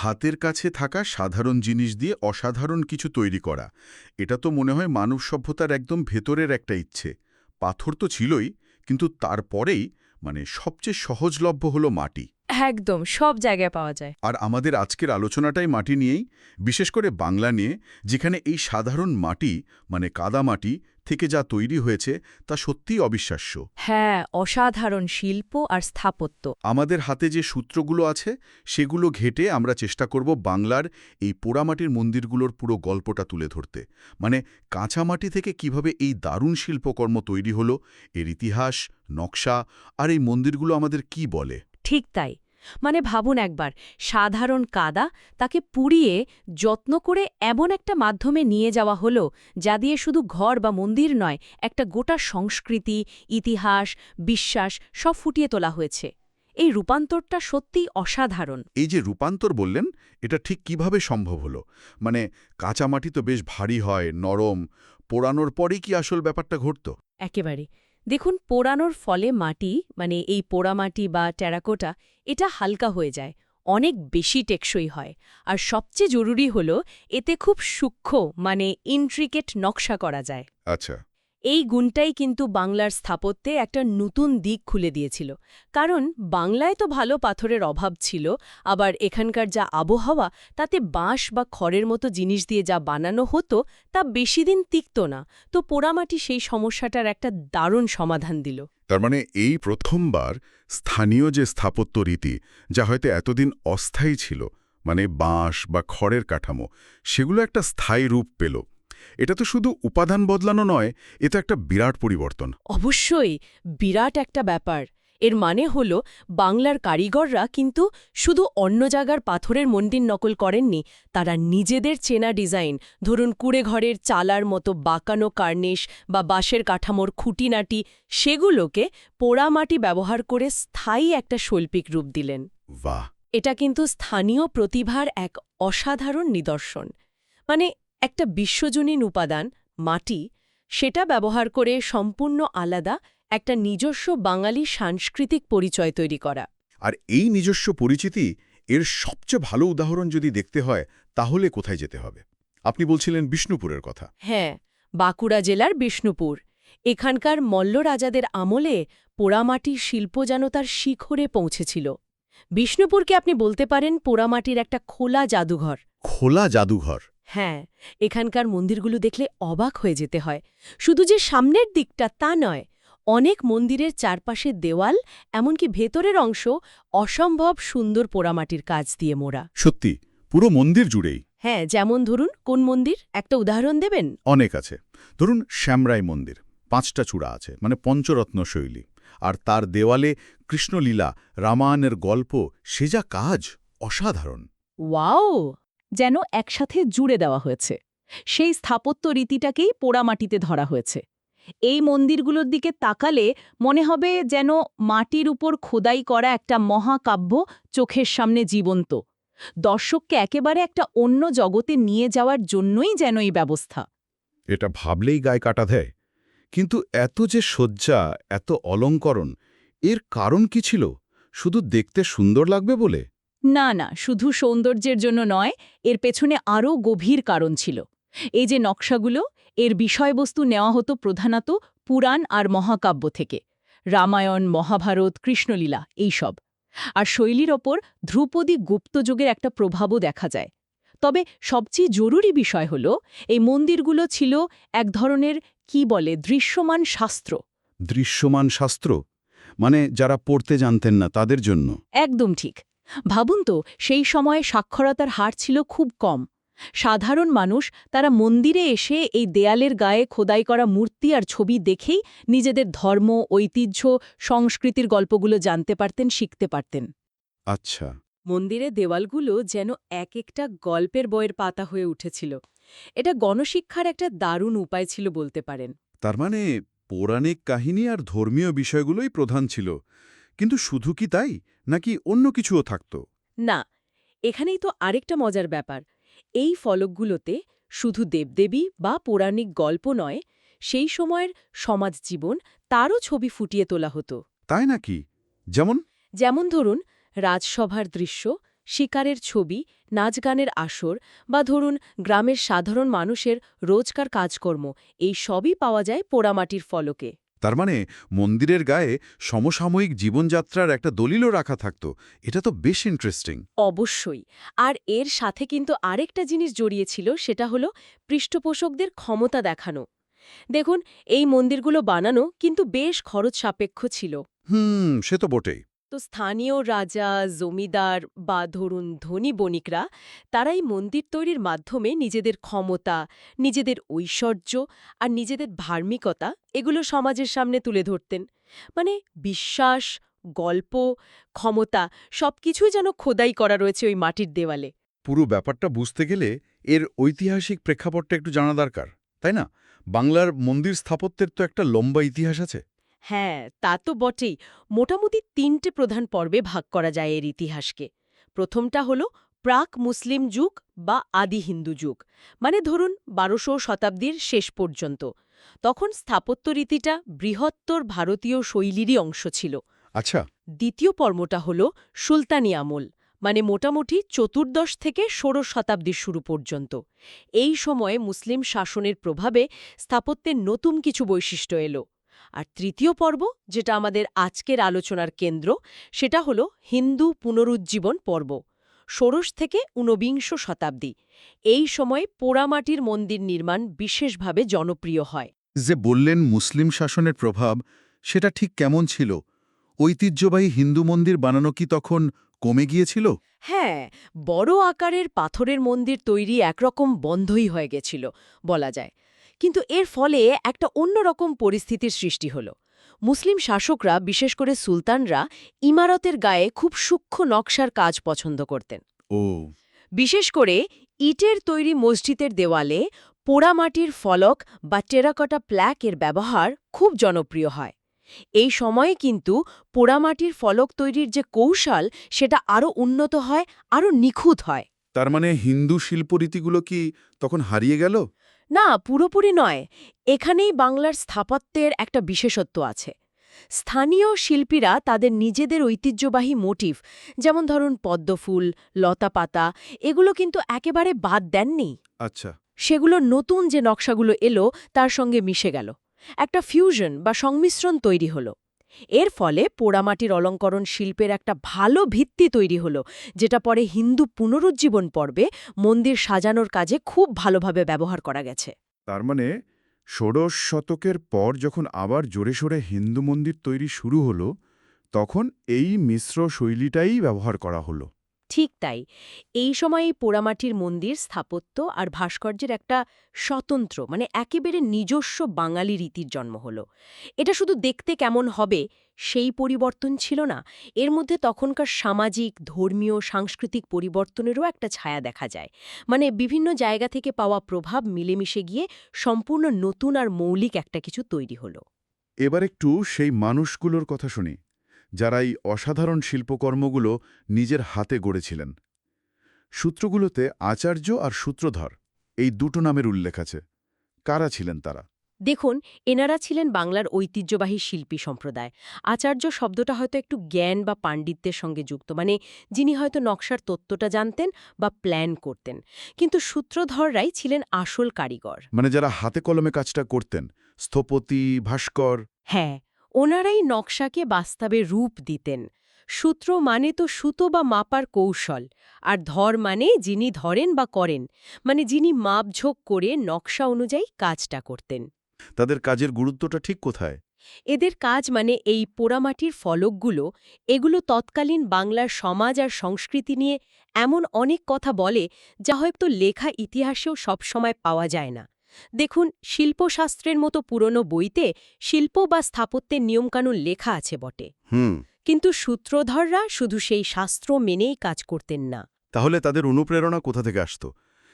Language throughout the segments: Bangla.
হাতের কাছে থাকা সাধারণ জিনিস দিয়ে অসাধারণ কিছু তৈরি করা। এটা তো মনে হয় মানব সভ্যতার একদম ভেতরের একটা ইচ্ছে। পাথর তো ছিলই কিন্তু তারপরেই মানে সবচেয়ে সহজলভ্য হলো মাটি। একদম সব জায়গায় পাওয়া যায়। আর আমাদের আজকের আলোচনাটাই মাটি নিয়েই বিশেষ করে বাংলা নিয়ে যেখানে এই সাধারণ মাটি মানে কাদা মাটি থেকে যা তৈরি হয়েছে তা সত্যিই অবিশ্বাস্য। হ্যাঁ অসাধারণ শিল্প আর স্থাপত্য। আমাদের হাতে যে সূত্রগুলো আছে সেগুলো ঘেটে আমরা চেষ্টা করব বাংলার এই পোড়ামাটির মন্দিরগুলোর পুরো গল্পটা তুলে ধরতে। মানে কাঁচামাটি থেকে কীভাবে এই দারুণ শিল্পকর্ম তৈরি হলো এর ইতিহাস নকশা আর এই মন্দিরগুলো আমাদের কি বলে? ঠিক তাই। মানে ভাবুন একবার সাধারণ কাদা তাকে পুড়িয়ে যত্ন করে এমন একটা মাধ্যমে নিয়ে যাওয়া হলো যা দিয়ে শুধু ঘর বা মন্দির নয় একটা গোটা সংস্কৃতি ইতিহাস বিশ্বাস সব ফুটিয়ে তোলা হয়েছে। এই রূপান্তরটা সত্যিই অসাধারণ। এই যে রূপান্তর বললেন এটা ঠিক কীভাবে সম্ভব হলো? মানে কাঁচামাটি তো বেশ ভারী হয় নরম পোড়ানোর পরেই কি আসল ব্যাপারটা ঘটত? একেবারে। দেখুন, পোড়ানোর ফলে মাটি মানে এই পোড়ামাটি বা টেরাকোটা, এটা হালকা হয়ে যায়, অনেক বেশি টেকসই হয়। আর সবচেয়ে জরুরি হল, এতে খুব সূক্ষ্ম মানে ইন্ট্রিকেট নকশা করা যায়। আচ্ছা। এই গুণটাই কিন্তু বাংলার স্থাপত্যে একটা নতুন দিক খুলে দিয়েছিল। কারণ বাংলায় তো ভালো পাথরের অভাব ছিল, আবার এখানকার যা আবহাওয়া, তাতে বাঁশ বা খড়ের মতো জিনিস দিয়ে যা বানানো হতো, তা বেশি দিন টিকত না। তো পোড়ামাটি সেই সমস্যাটার একটা দারুণ সমাধান দিল। তার মানে এই প্রথমবার স্থানীয় যে স্থাপত্য রীতি, যা হয়তো এতদিন অস্থায়ী ছিল মানে বাঁশ বা খড়ের কাঠামো, সেগুলো একটা স্থায়ী রূপ পেল। এটা তো শুধু উপাদান বদলানো নয় এ তো একটা বিরাট পরিবর্তন। অবশ্যই বিরাট একটা ব্যাপার। এর মানে হল বাংলার কারিগররা কিন্তু শুধু অন্য জায়গার পাথরের মন্দির নকল করেননি তারা নিজেদের চেনা ডিজাইন ধরুন কুড়েঘরের চালার মতো বাঁকানো কার্নিশ বা বাঁশের কাঠামোর খুঁটিনাটি সেগুলোকে পোড়ামাটি ব্যবহার করে স্থায়ী একটা শৈল্পিক রূপ দিলেন। বাহ! এটা কিন্তু স্থানীয় প্রতিভার এক অসাধারণ নিদর্শন। মানে একটা বিশ্বজনীন উপাদান মাটি সেটা ব্যবহার করে সম্পূর্ণ আলাদা একটা নিজস্ব বাঙালি সাংস্কৃতিক পরিচয় তৈরি করা। আর এই নিজস্ব পরিচিতি এর সবচেয়ে ভালো উদাহরণ যদি দেখতে হয় তাহলে কোথায় যেতে হবে? আপনি বলছিলেন বিষ্ণুপুরের কথা। হ্যাঁ বাঁকুড়া জেলার বিষ্ণুপুর। এখানকার মল্ল রাজাদের আমলে পোড়ামাটির শিল্প যেন তার শিখরে পৌঁছেছিল। বিষ্ণুপুরকে আপনি বলতে পারেন পোড়ামাটির একটা খোলা জাদুঘর। খোলা জাদুঘর? হ্যাঁ এখানকার মন্দিরগুলো দেখলে অবাক হয়ে যেতে হয়। শুধু যে সামনের দিকটা তা নয় অনেক মন্দিরের চারপাশের দেওয়াল এমনকি ভেতরের অংশ অসম্ভব সুন্দর পোড়ামাটির কাজ দিয়ে মোড়া। সত্যি পুরো মন্দির জুড়েই। হ্যাঁ যেমন ধরুন কোন মন্দির? একটা উদাহরণ দেবেন? অনেক আছে। ধরুন শ্যামরাই মন্দির পাঁচটা চূড়া আছে মানে পঞ্চরত্ন শৈলী। আর তার দেওয়ালে কৃষ্ণলীলা রামায়ণের গল্প সে যা কাজ অসাধারণ। ওয়াও! যেন একসাথে জুড়ে দেওয়া হয়েছে। সেই স্থাপত্য রীতিটাকেই পোড়ামাটিতে ধরা হয়েছে। এই মন্দিরগুলোর দিকে তাকালে মনে হবে যেন মাটির উপর খোদাই করা একটা মহাকাব্য চোখের সামনে জীবন্ত। দর্শককে একেবারে একটা অন্য জগতে নিয়ে যাওয়ার জন্যই যেন এই ব্যবস্থা। এটা ভাবলেই গায়ে কাটা দেয়। কিন্তু এত যে শয্যা, এত অলঙ্করণ, এর কারণ কি ছিল? শুধু দেখতে সুন্দর লাগবে বলে? না না শুধু সৌন্দর্যের জন্য নয় এর পেছনে আরও গভীর কারণ ছিল। এই যে নকশাগুলো এর বিষয়বস্তু নেওয়া হতো প্রধানত পুরাণ আর মহাকাব্য থেকে। রামায়ণ মহাভারত কৃষ্ণলীলা এইসব আর শৈলীর ওপর ধ্রুপদী গুপ্তযুগের একটা প্রভাবও দেখা যায়। তবে সবচেয়ে জরুরি বিষয় হল এই মন্দিরগুলো ছিল এক ধরনের কি বলে দৃশ্যমান শাস্ত্র। দৃশ্যমান শাস্ত্র? মানে যারা পড়তে জানতেন না তাদের জন্য? একদম ঠিক। ভাবুন তো সেই সময়ে সাক্ষরতার হার ছিল খুব কম। সাধারণ মানুষ তারা মন্দিরে এসে এই দেয়ালের গায়ে খোদাই করা মূর্তি আর ছবি দেখেই নিজেদের ধর্ম ঐতিহ্য সংস্কৃতির গল্পগুলো জানতে পারতেন শিখতে পারতেন। আচ্ছা। মন্দিরের দেওয়ালগুলো যেন এক একটা গল্পের বইয়ের পাতা হয়ে উঠেছিল। এটা গণশিক্ষার একটা দারুণ উপায় ছিল বলতে পারেন। তার মানে পৌরাণিক কাহিনী আর ধর্মীয় বিষয়গুলোই প্রধান ছিল। কিন্তু শুধু কি তাই? নাকি অন্য কিছুও থাকত? না এখানেই তো আরেকটা মজার ব্যাপার। এই ফলকগুলোতে শুধু দেবদেবী বা পৌরাণিক গল্প নয় সেই সময়ের সমাজ জীবন তারও ছবি ফুটিয়ে তোলা হতো। তাই নাকি? যেমন? যেমন ধরুন রাজসভার দৃশ্য শিকারের ছবি নাচ গানের আসর বা ধরুন গ্রামের সাধারণ মানুষের রোজকার কাজকর্ম এই সবই পাওয়া যায় পোড়ামাটির ফলকে। তার মানে মন্দিরের গায়ে সমসাময়িক জীবনযাত্রার একটা দলিলও রাখা থাকত। এটা তো বেশ ইন্টারেস্টিং অবশ্যই। আর এর সাথে কিন্তু আরেকটা জিনিস জড়িয়েছিল সেটা হলো পৃষ্ঠপোষকদের ক্ষমতা দেখানো। দেখুন এই মন্দিরগুলো বানানো কিন্তু বেশ খরচ সাপেক্ষ ছিল। হুম সে তো বটেই। তো স্থানীয় রাজা, জমিদার বা ধরুন ধনী বণিকরা তারা এই মন্দির তৈরির মাধ্যমে নিজেদের ক্ষমতা, নিজেদের ঐশ্বর্য আর নিজেদের ধার্মিকতা এগুলো সমাজের সামনে তুলে ধরতেন। মানে বিশ্বাস, গল্প, ক্ষমতা সবকিছুই যেন খোদাই করা রয়েছে ওই মাটির দেওয়ালে। পুরো ব্যাপারটা বুঝতে গেলে এর ঐতিহাসিক প্রেক্ষাপটটা একটু জানা দরকার, তাই না? বাংলার মন্দির স্থাপত্যের তো একটা লম্বা ইতিহাস আছে। হ্যাঁ তা তো বটেই। মোটামুটি তিনটে প্রধান পর্বে ভাগ করা যায় এর ইতিহাসকে। প্রথমটা হল প্রাক মুসলিম যুগ বা আদি হিন্দু যুগ। মানে ধরুন বারোশো শতাব্দীর শেষ পর্যন্ত। তখন স্থাপত্য রীতিটা বৃহত্তর ভারতীয় শৈলীরই অংশ ছিল। আচ্ছা। দ্বিতীয় পর্বটা হল সুলতানি আমল। মানে মোটামুটি চতুর্দশ থেকে ষোড়শ শতাব্দীর শুরু পর্যন্ত। এই সময়ে মুসলিম শাসনের প্রভাবে স্থাপত্যের নতুন কিছু বৈশিষ্ট্য এলো। আর তৃতীয় পর্ব যেটা আমাদের আজকের আলোচনার কেন্দ্র সেটা হল হিন্দু পুনরুজ্জীবন পর্ব ষোড়শ থেকে ঊনবিংশ শতাব্দী। এই সময়ে পোড়ামাটির মন্দির নির্মাণ বিশেষভাবে জনপ্রিয় হয়। যে বললেন মুসলিম শাসনের প্রভাব সেটা ঠিক কেমন ছিল? ঐতিহ্যবাহী হিন্দু মন্দির বানানো কি তখন কমে গিয়েছিল? হ্যাঁ বড় আকারের পাথরের মন্দির তৈরি একরকম বন্ধই হয়ে গেছিল বলা যায়। কিন্তু এর ফলে একটা অন্যরকম পরিস্থিতির সৃষ্টি হল। মুসলিম শাসকরা বিশেষ করে সুলতানরা ইমারতের গায়ে খুব সূক্ষ্ম নকশার কাজ পছন্দ করতেন। ও। বিশেষ করে ইটের তৈরি মসজিদের দেওয়ালে পোড়ামাটির ফলক বা টেরাকটা প্ল্যাকের ব্যবহার খুব জনপ্রিয় হয়। এই সময়ে কিন্তু পোড়ামাটির ফলক তৈরির যে কৌশল সেটা আরও উন্নত হয় আরও নিখুঁত হয়। তার মানে হিন্দু শিল্পরীতিগুলো কি তখন হারিয়ে গেল? না পুরোপুরি নয়। এখানেই বাংলার স্থাপত্যের একটা বিশেষত্ব আছে। স্থানীয় শিল্পীরা তাদের নিজেদের ঐতিহ্যবাহী মোটিভ যেমন ধরুন পদ্মফুল লতাপাতা এগুলো কিন্তু একেবারে বাদ দেননি। আচ্ছা। সেগুলো নতুন যে নকশাগুলো এলো তার সঙ্গে মিশে গেল। একটা ফিউশন বা সংমিশ্রণ তৈরি হলো। এর ফলে পোড়ামাটির অলঙ্করণ শিল্পের একটা ভালো ভিত্তি তৈরি হলো, যেটা পরে হিন্দু পুনরুজ্জীবন পর্বে মন্দির সাজানোর কাজে খুব ভালোভাবে ব্যবহার করা গেছে। তার মানে ষোড়শ শতকের পর যখন আবার জোরে সোরে হিন্দু মন্দির তৈরি শুরু হলো, তখন এই মিশ্র শৈলীটাই ব্যবহার করা হলো। ঠিক তাই। এই সময় এই পোড়ামাটির মন্দির স্থাপত্য আর ভাস্কর্যের একটা স্বতন্ত্র মানে একেবারে নিজস্ব বাঙালি রীতির জন্ম হলো। এটা শুধু দেখতে কেমন হবে সেই পরিবর্তন ছিল না, এর মধ্যে তখনকার সামাজিক, ধর্মীয়, সাংস্কৃতিক পরিবর্তনেরও একটা ছায়া দেখা যায়। মানে বিভিন্ন জায়গা থেকে পাওয়া প্রভাব মিলেমিশে গিয়ে সম্পূর্ণ নতুন আর মৌলিক একটা কিছু তৈরি হলো। এবার একটু সেই মানুষগুলোর কথা শুনি। যারা এই অসাধারণ শিল্পকর্মগুলো নিজের হাতে গড়েছিলেন। সূত্রগুলোতে আচার্য আর সূত্রধর এই দুটো নামের উল্লেখ আছে। কারা ছিলেন তারা? দেখুন এনারা ছিলেন বাংলার ঐতিহ্যবাহী শিল্পী সম্প্রদায়। আচার্য শব্দটা হয়তো একটু জ্ঞান বা পাণ্ডিত্যের সঙ্গে যুক্ত মানে যিনি হয়তো নকশার তত্ত্বটা জানতেন বা প্ল্যান করতেন। কিন্তু সূত্রধররাই ছিলেন আসল কারিগর। মানে যারা হাতে কলমে কাজটা করতেন স্থপতি ভাস্কর। হ্যাঁ ওনারাই নকশাকে বাস্তবে রূপ দিতেন। সূত্র মানে তো সুতো বা মাপার কৌশল আর ধর মানে যিনি ধরেন বা করেন মানে যিনি মাপঝোঁক করে নকশা অনুযায়ী কাজটা করতেন। তাদের কাজের গুরুত্বটা ঠিক কোথায়? এদের কাজ মানে এই পোড়ামাটির ফলকগুলো এগুলো তৎকালীন বাংলার সমাজ আর সংস্কৃতি নিয়ে এমন অনেক কথা বলে যা হয়তো লেখা ইতিহাসেও সবসময় পাওয়া যায় না। দেখুন শিল্পশাস্ত্রের মতো পুরনো বইতে শিল্প বা স্থাপত্যের নিয়মকানুন লেখা আছে বটে। হুম। কিন্তু সূত্রধররা শুধু সেই শাস্ত্র মেনেই কাজ করতেন না। তাহলে তাদের অনুপ্রেরণা কোথা থেকে আসত?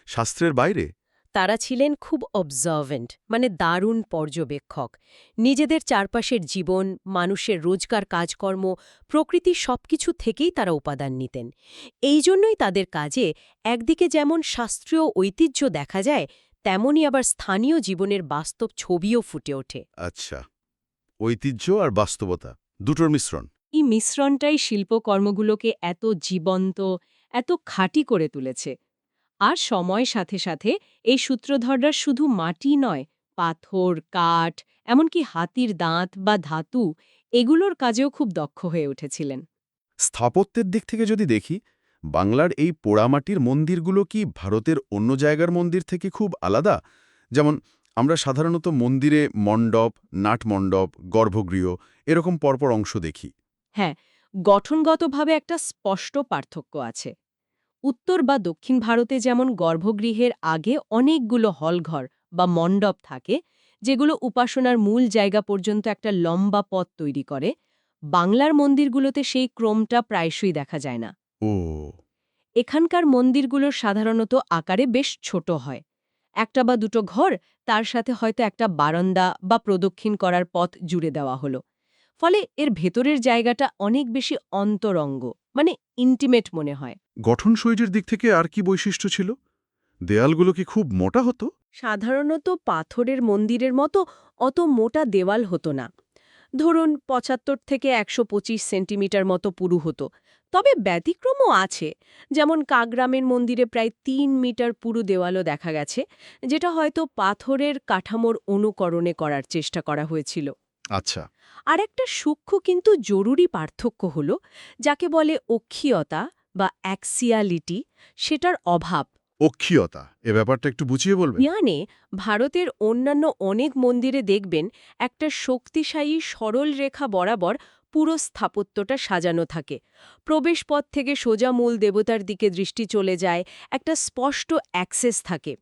শাস্ত্রের বাইরে? তারা ছিলেন খুব অবজার্ভেন্ট মানে দারুণ পর্যবেক্ষক। নিজেদের চারপাশের জীবন মানুষের রোজকার কাজকর্ম প্রকৃতি সবকিছু থেকেই তারা উপাদান নিতেন। এই জন্যই তাদের কাজে একদিকে যেমন শাস্ত্রীয় ঐতিহ্য দেখা যায় তেমনই আবার স্থানীয় জীবনের বাস্তব ছবিও ফুটে ওঠে। আচ্ছা ঐতিহ্য আর বাস্তবতা দুটোর মিশ্রণ। এই মিশ্রণটাই শিল্পকর্মগুলোকে এত জীবন্ত এত খাঁটি করে তুলেছে। আর সময়ের সাথে সাথে এই সূত্রধররা শুধু মাটি নয় পাথর কাঠ এমনকি হাতির দাঁত বা ধাতু এগুলোর কাজেও খুব দক্ষ হয়ে উঠেছিলেন। স্থাপত্যের দিক থেকে যদি দেখি বাংলার এই পোড়ামাটির মন্দিরগুলো কি ভারতের অন্য জায়গার মন্দির থেকে খুব আলাদা? যেমন, আমরা সাধারণত মন্দিরে মণ্ডপ নাটমণ্ডপ গর্ভগৃহ এরকম পরপর অংশ দেখি। হ্যাঁ গঠনগতভাবে একটা স্পষ্ট পার্থক্য আছে। উত্তর বা দক্ষিণ ভারতে যেমন গর্ভগৃহের আগে অনেকগুলো হলঘর বা মণ্ডপ থাকে, যেগুলো উপাসনার মূল জায়গা পর্যন্ত একটা লম্বা পথ তৈরি করে, বাংলার মন্দিরগুলোতে সেই ক্রমটা প্রায়শই দেখা যায় না। ও। এখানকার মন্দিরগুলোর সাধারণত আকারে বেশ ছোট হয়। একটা বা দুটো ঘর তার সাথে হয়তো একটা বারান্দা বা প্রদক্ষিণ করার পথ জুড়ে দেওয়া হলো। ফলে এর ভেতরের জায়গাটা অনেক বেশি অন্তরঙ্গ মানে ইন্টিমেট মনে হয়। গঠনশৈলীর দিক থেকে আর কি বৈশিষ্ট্য ছিল? দেয়ালগুলো কি খুব মোটা হতো? সাধারণত পাথরের মন্দিরের মতো অত মোটা দেওয়াল হতো না। ধরুন পঁচাত্তর থেকে একশো পঁচিশ সেন্টিমিটার মতো পুরু হতো। তবে ব্যতিক্রমও আছে। যেমন কাগ্রামের মন্দিরে প্রায় তিন মিটার পুরু দেওয়ালও দেখা গেছে যেটা হয়তো পাথরের কাঠামোর অনুকরণে করার চেষ্টা করা হয়েছিল। আচ্ছা। আর একটা সূক্ষ্ম কিন্তু জরুরি পার্থক্য হল যাকে বলে অক্ষীয়তা বা অ্যাক্সিয়ালিটি সেটার অভাব। অক্ষীয়তা এ ব্যাপারটা একটু বুঝিয়ে বলবে ইয়ানে ভারতের অন্যান্য অনেক মন্দিরে দেখবেন একটা শক্তিশালী সরল রেখা বরাবর পুরো স্থাপত্যটা সাজানো থাকে। প্রবেশপথ থেকে সোজা মূল দেবতার দিকে দৃষ্টি চলে যায়, একটা স্পষ্ট অ্যাক্সেস থাকে।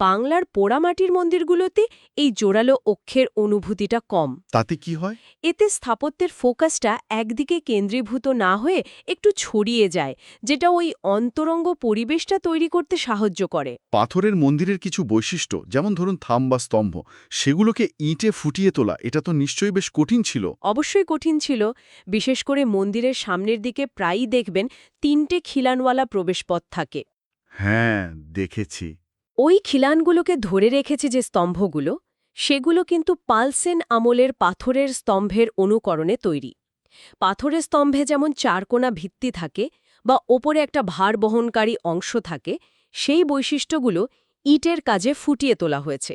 বাংলার পোড়ামাটির মন্দিরগুলোতে এই জোরালো অক্ষের অনুভূতিটা কম। তাতে কি হয়? এতে স্থাপত্যের ফোকাসটা একদিকে কেন্দ্রীভূত না হয়ে একটু ছড়িয়ে যায় যেটা ওই অন্তরঙ্গ পরিবেশটা তৈরি করতে সাহায্য করে। পাথরের মন্দিরের কিছু বৈশিষ্ট্য যেমন ধরুন থাম বা স্তম্ভ সেগুলোকে ইঁটে ফুটিয়ে তোলা এটা তো নিশ্চয়ই বেশ কঠিন ছিল। অবশ্যই কঠিন ছিল। বিশেষ করে মন্দিরের সামনের দিকে প্রায়ই দেখবেন তিনটে খিলানওয়ালা প্রবেশপথ থাকে। হ্যাঁ দেখেছি। ওই খিলানগুলোকে ধরে রেখেছে যে স্তম্ভগুলো, সেগুলো কিন্তু পালসেন আমলের পাথরের স্তম্ভের অনুকরণে তৈরি। পাথরের স্তম্ভে যেমন চারকোনা ভিত্তি থাকে বা ওপরে একটা ভার বহনকারী অংশ থাকে, সেই বৈশিষ্ট্যগুলো ইটের কাজে ফুটিয়ে তোলা হয়েছে।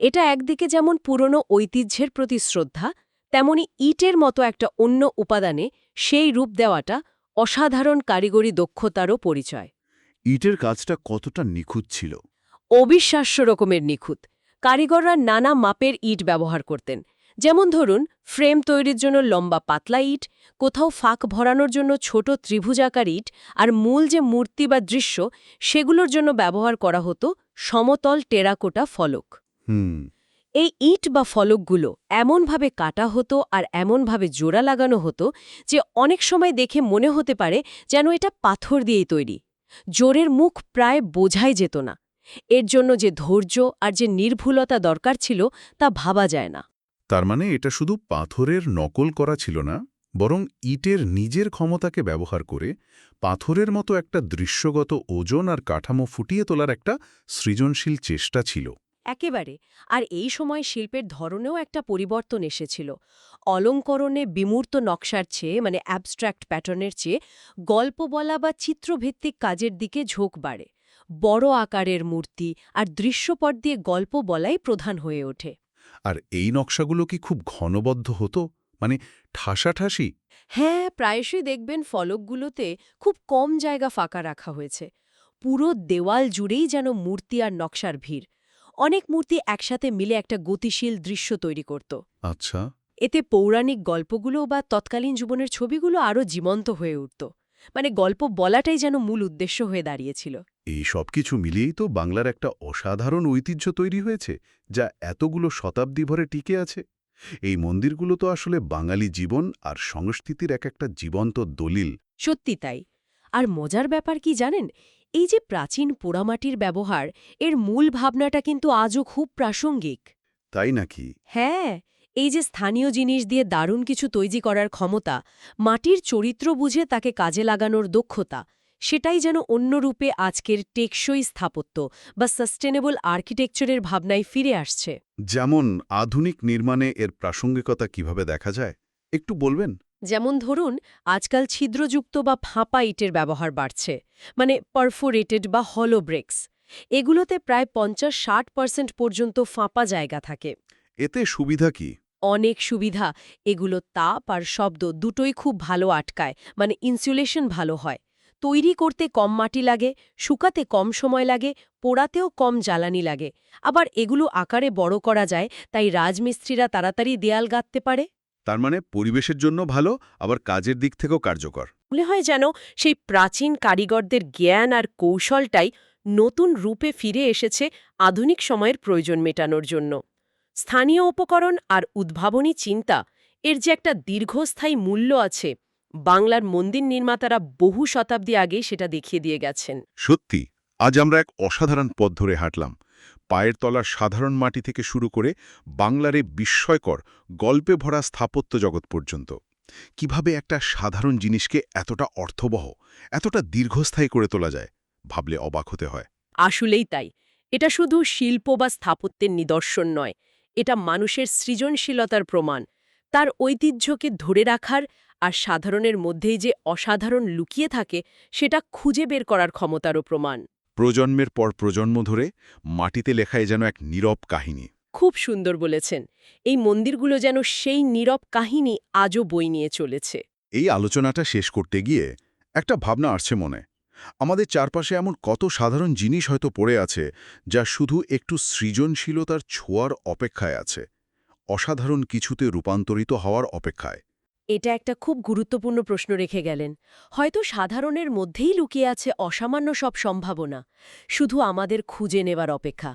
এটা একদিকে যেমন পুরনো ঐতিহ্যের প্রতি শ্রদ্ধা, তেমনি ইটের মতো একটা অন্য উপাদানে সেই রূপ দেওয়াটা অসাধারণ কারিগরি দক্ষতারও পরিচয়। ইটের কাজটা কতটা নিখুঁত ছিল? অবিশ্বাস্য রকমের নিখুঁত। কারিগররা নানা মাপের ইট ব্যবহার করতেন। যেমন ধরুন ফ্রেম তৈরির জন্য লম্বা পাতলা ইট কোথাও ফাঁক ভরানোর জন্য ছোট ত্রিভুজাকার ইট আর মূল যে মূর্তি বা দৃশ্য সেগুলোর জন্য ব্যবহার করা হতো সমতল টেরাকোটা ফলক। হুম। এই ইট বা ফলকগুলো এমনভাবে কাটা হতো আর এমনভাবে জোড়া লাগানো হতো যে অনেক সময় দেখে মনে হতে পারে যেন এটা পাথর দিয়েই তৈরি। জোরের মুখ প্রায় বোঝাই যেত না। এর জন্য যে ধৈর্য আর যে নির্ভুলতা দরকার ছিল তা ভাবা যায় না। তার মানে এটা শুধু পাথরের নকল করা ছিল না বরং ইটের নিজের ক্ষমতাকে ব্যবহার করে পাথরের মতো একটা দৃশ্যগত ওজন আর কাঠামো ফুটিয়ে তোলার একটা সৃজনশীল চেষ্টা ছিল। একেবারে আর এই সময় শিল্পের ধরনেও একটা পরিবর্তন এসেছিল। অলঙ্করণে বিমূর্ত নকশার চেয়ে মানে অ্যাবস্ট্র্যাক্ট প্যাটার্নের চেয়ে গল্প বলা বা চিত্রভিত্তিক কাজের দিকে ঝোঁক বাড়ে। বড় আকারের মূর্তি আর দৃশ্যপট দিয়ে গল্প বলাই প্রধান হয়ে ওঠে। আর এই নকশাগুলো কি খুব ঘনবদ্ধ হতো? মানে ঠাসাঠাসি? হ্যাঁ প্রায়শই দেখবেন ফলকগুলোতে খুব কম জায়গা ফাঁকা রাখা হয়েছে। পুরো দেওয়াল জুড়েই যেন মূর্তি আর নকশার ভিড়। অনেক মূর্তি একসাথে মিলে একটা গতিশীল দৃশ্য তৈরি করত। আচ্ছা। এতে পৌরাণিক গল্পগুলো বা তৎকালীন জীবনের ছবিগুলো আরও জীবন্ত হয়ে উঠত। মানে গল্প বলাটাই যেন মূল উদ্দেশ্য হয়ে দাঁড়িয়েছিল। এই সব কিছু মিলিয়েই তো বাংলার একটা অসাধারণ ঐতিহ্য তৈরি হয়েছে যা এতগুলো শতাব্দী ভরে টিকে আছে। এই মন্দিরগুলো তো আসলে বাঙালি জীবন আর সংস্কৃতির এক একটা জীবন্ত দলিল। সত্যি তাই। আর মজার ব্যাপার কি জানেন? এই যে প্রাচীন পোড়ামাটির ব্যবহার এর মূল ভাবনাটা কিন্তু আজও খুব প্রাসঙ্গিক। তাই নাকি? হ্যাঁ এই যে স্থানীয় জিনিস দিয়ে দারুণ কিছু তৈরি করার ক্ষমতা মাটির চরিত্র বুঝে তাকে কাজে লাগানোর দক্ষতা সেটাই যেন অন্য রূপে আজকের টেকসই স্থাপত্য বা সাস্টেনেবল আর্কিটেকচারের ভাবনায় ফিরে আসছে। যেমন আধুনিক নির্মাণে এর প্রাসঙ্গিকতা কীভাবে দেখা যায় একটু বলবেন? যেমন ধরুন আজকাল ছিদ্রযুক্ত বা ফাঁপা ইটের ব্যবহার বাড়ছে মানে পারফোরেটেড বা হলো ব্রেক্স এগুলোতে প্রায় পঞ্চাশ ষাট পার্সেন্ট পর্যন্ত ফাঁপা জায়গা থাকে। এতে সুবিধা কি? অনেক সুবিধা। এগুলো তাপ আর শব্দ দুটোই খুব ভালো আটকায় মানে ইনসুলেশন ভালো হয়। তৈরি করতে কম মাটি লাগে শুকাতে কম সময় লাগে পোড়াতেও কম জ্বালানি লাগে। আবার এগুলো আকারে বড় করা যায় তাই রাজমিস্ত্রিরা তাড়াতাড়ি দেয়াল গাঁথতে পারে। তার মানে পরিবেশের জন্য ভালো আবার কাজের দিক থেকেও কার্যকর। মনে হয় যেন সেই প্রাচীন কারিগরদের জ্ঞান আর কৌশলটাই নতুন রূপে ফিরে এসেছে আধুনিক সময়ের প্রয়োজন মেটানোর জন্য। স্থানীয় উপকরণ আর উদ্ভাবনী চিন্তা এর যে একটা দীর্ঘস্থায়ী মূল্য আছে বাংলার মন্দির নির্মাতারা বহু শতাব্দী আগেই সেটা দেখিয়ে দিয়ে গেছেন। সত্যি আজ আমরা এক অসাধারণ পথ ধরে হাঁটলাম। পায়ের তলার সাধারণ মাটি থেকে শুরু করে বাংলার বিস্ময়কর গল্পে ভরা স্থাপত্য জগৎ পর্যন্ত। কীভাবে একটা সাধারণ জিনিসকে এতটা অর্থবহ এতটা দীর্ঘস্থায়ী করে তোলা যায় ভাবলে অবাক হতে হয়। আসলেই তাই। এটা শুধু শিল্প বা স্থাপত্যের নিদর্শন নয় এটা মানুষের সৃজনশীলতার প্রমাণ। তার ঐতিহ্যকে ধরে রাখার আর সাধারণের মধ্যেই যে অসাধারণ লুকিয়ে থাকে সেটা খুঁজে বের করার ক্ষমতারও প্রমাণ। প্রজন্মের পর প্রজন্ম ধরে মাটিতে লেখায় যেন এক নীরব কাহিনী। খুব সুন্দর বলেছেন। এই মন্দিরগুলো যেন সেই নীরব কাহিনী আজও বই নিয়ে চলেছে। এই আলোচনাটা শেষ করতে গিয়ে একটা ভাবনা আসছে মনে। আমাদের চারপাশে এমন কত সাধারণ জিনিস হয়তো পড়ে আছে যা শুধু একটু সৃজনশীলতার ছোঁয়ার অপেক্ষায় আছে। অসাধারণ কিছুতে রূপান্তরিত হওয়ার অপেক্ষায়। এটা একটা খুব গুরুত্বপূর্ণ প্রশ্ন রেখে গেলেন। হয়তো সাধারণের মধ্যেই লুকিয়ে আছে অসামান্য সব সম্ভাবনা। শুধু আমাদের খুঁজে নেবার অপেক্ষা।